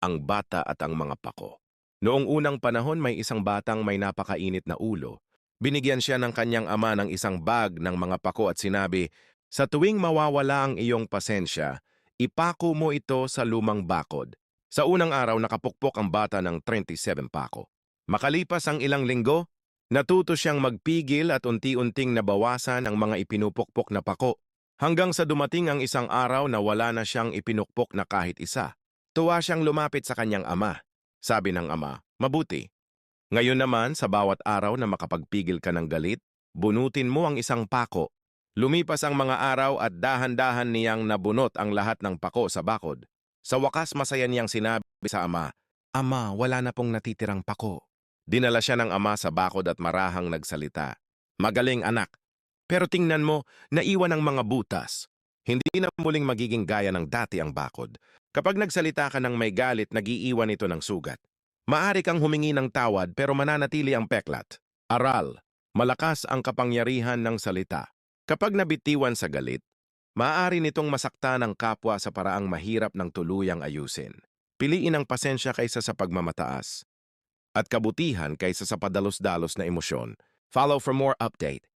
ang bata at ang mga pako. Noong unang panahon may isang batang may napakainit na ulo. Binigyan siya ng kanyang ama ng isang bag ng mga pako at sinabi, Sa tuwing mawawala ang iyong pasensya, ipako mo ito sa lumang bakod. Sa unang araw nakapukpok ang bata ng 37 pako. Makalipas ang ilang linggo, natuto siyang magpigil at unti-unting nabawasan ang mga ipinupukpok na pako. Hanggang sa dumating ang isang araw na wala na siyang ipinukpok na kahit isa. Tuwa siyang lumapit sa kanyang ama. Sabi ng ama, mabuti. Ngayon naman, sa bawat araw na makapagpigil ka ng galit, bunutin mo ang isang pako. Lumipas ang mga araw at dahan-dahan niyang nabunot ang lahat ng pako sa bakod. Sa wakas masaya niyang sinabi sa ama, Ama, wala na pong natitirang pako. Dinala siya ng ama sa bakod at marahang nagsalita. Magaling anak. Pero tingnan mo, naiwan ang mga butas. Hindi na muling magiging gaya ng dati ang bakod. Kapag nagsalita ka ng may galit, nagiiwan ito ng sugat. Maari kang humingi ng tawad pero mananatili ang peklat. Aral, malakas ang kapangyarihan ng salita. Kapag nabitiwan sa galit, maaari nitong masakta ng kapwa sa paraang mahirap ng tuluyang ayusin. Piliin ang pasensya kaysa sa pagmamataas at kabutihan kaysa sa padalos-dalos na emosyon. Follow for more update.